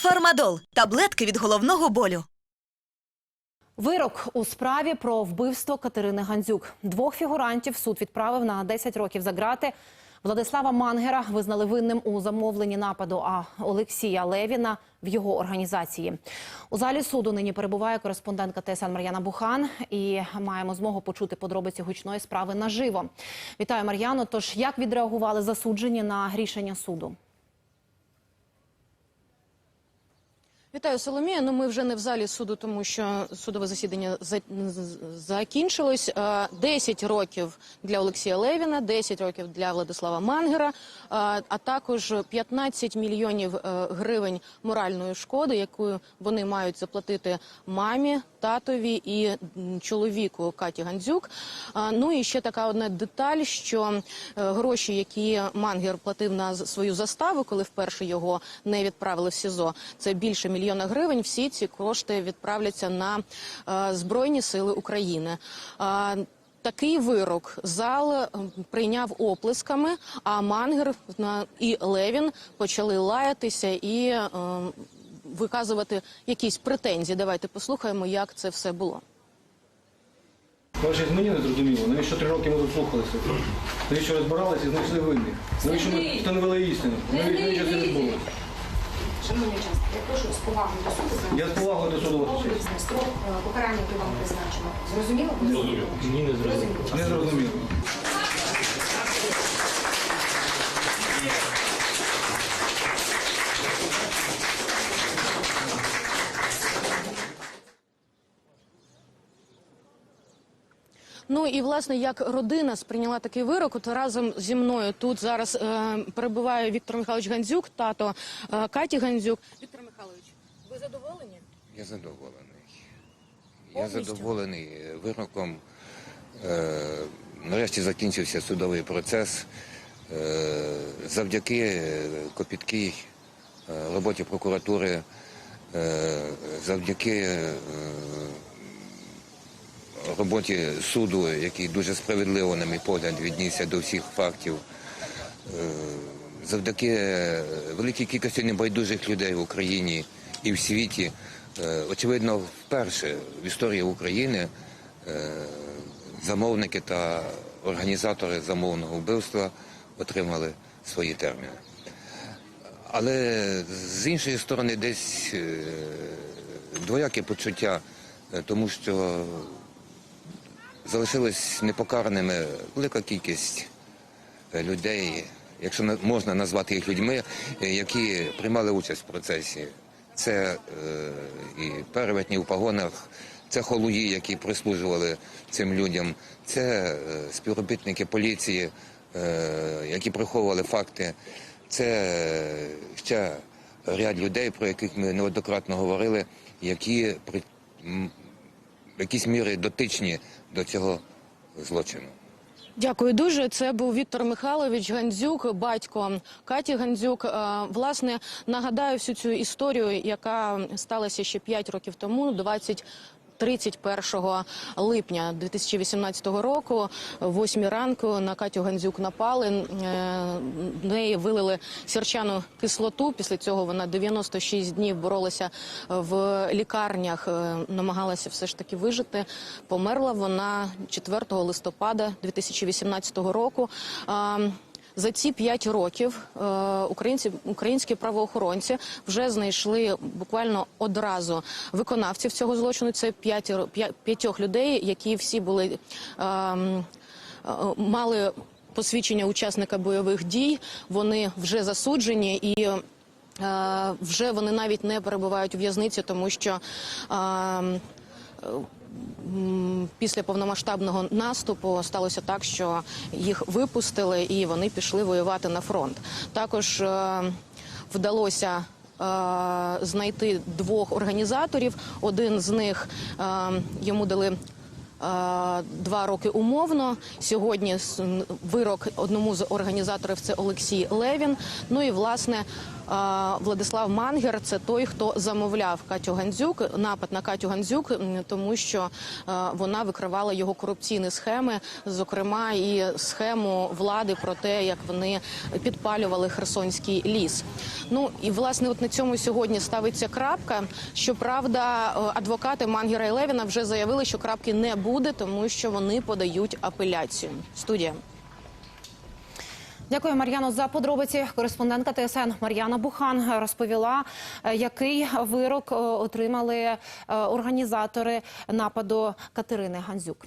Фармадол таблетки від головного болю. Вирок у справі про вбивство Катерини Гандзюк. Двох фігурантів суд відправив на 10 років за ґрати. Владислава Мангера визнали винним у замовленні нападу, а Олексія Левіна в його організації. У залі суду нині перебуває кореспондентка ТСН Мар'яна Бухан і маємо змогу почути подробиці гучної справи наживо. Вітаю, Мар'яно. Тож як відреагували засуджені на рішення суду? Вітаю, Соломія. Ну, ми вже не в залі суду, тому що судове засідання за- закінчилось. Е, 10 років для Олексія Левіна, 10 років для Владислава Мангера, е, а також 15 мільйонів е, гривень моральної шкоди, яку вони мають заплатити мамі, татові і чоловіку Каті Гандзюк. Е, Ну і ще така одна деталь, що е, гроші, які Мангер платив на свою заставу, коли вперше його не відправили в СІЗО, це більше мільйона гривень. Всі ці кошти відправляться на е, Збройні Сили України. Е, Такий вирок зал е, прийняв оплесками, а Мангер на- і Левін почали лаятися і виказувати якісь претензії. Давайте послухаємо, як це все було. Ваше мені не зрозуміло, навіщо три роки ми тут слухалися? Навіщо розбиралися і знайшли винних? Навіщо ми встановили істину? Навіщо навіщо це відбулося? Шановні учасники, я прошу з повагою до суду Я з повагою до суду строк е, покарання, який вам призначено. Зрозуміло? Зрозуміло. Ні, не зрозуміло. Не зрозуміло. Ну і власне як родина сприйняла такий вирок, от разом зі мною тут зараз е, перебуває Віктор Михайлович Гандзюк, тато е, Каті Гандзюк. Віктор Михайлович, ви задоволені? Я задоволений. Я задоволений вироком. Е, нарешті закінчився судовий процес. Е, завдяки е, копіткій е, роботі прокуратури, е, завдяки е, роботі суду, який дуже справедливо, на мій погляд, віднісся до всіх фактів. Е, Завдяки е, великій кількості небайдужих людей в Україні і в світі, е, очевидно, вперше в історії України замовники та організатори замовного вбивства отримали свої терміни. Але з іншої сторони, десь двояке почуття, тому що залишилась непокараними велика кількість е, людей, якщо на- можна назвати їх людьми, е, які приймали участь в процесі. Це е, і перевертні в погонах, це холуї, які прислужували цим людям, це співробітники поліції, які приховували факти. Це е, ще ряд людей, про яких ми неоднократно говорили, які при в якійсь мірі дотичні до цього злочину. Дякую дуже. Це був Віктор Михайлович Гандзюк, батько Каті Гандзюк. Е, Власне, нагадаю всю цю історію, яка сталася ще 5 років тому, 20 31 липня 2018 року, о 8 ранку на Катю Гандзюк напали. Е, неї вилили сірчану кислоту. Після цього вона 96 днів боролася в лікарнях, е, намагалася все ж таки вижити. Померла вона 4 листопада 2018 року. А, за ці п'ять років е, українці, українські правоохоронці вже знайшли буквально одразу виконавців цього злочину. Це п'ятеро- п'я- п'ятьох людей, які всі були ем, е, мали посвідчення учасника бойових дій. Вони вже засуджені і. е, Вже вони навіть не перебувають у в'язниці, тому що ем, М, Після повномасштабного наступу сталося так, що їх випустили і вони пішли воювати на фронт. Також е, вдалося е, знайти двох організаторів. Один з них е, йому дали. Два роки умовно. Сьогодні вирок одному з організаторів це Олексій Левін. Ну і власне Владислав Мангер це той, хто замовляв Катю Гандзюк, напад на Катю Гандзюк, тому що е, вона викривала його корупційні схеми, зокрема і схему влади про те, як вони підпалювали Херсонський ліс. Ну і власне, от на цьому сьогодні ставиться крапка. Щоправда, е, адвокати Мангера і Левіна вже заявили, що крапки не буде, тому що вони подають апеляцію. Студія. Дякую, Мар'яно, за подробиці. Кореспондентка ТСН Мар'яна Бухан розповіла, е, який вирок е, отримали е, організатори нападу Катерини Гандзюк.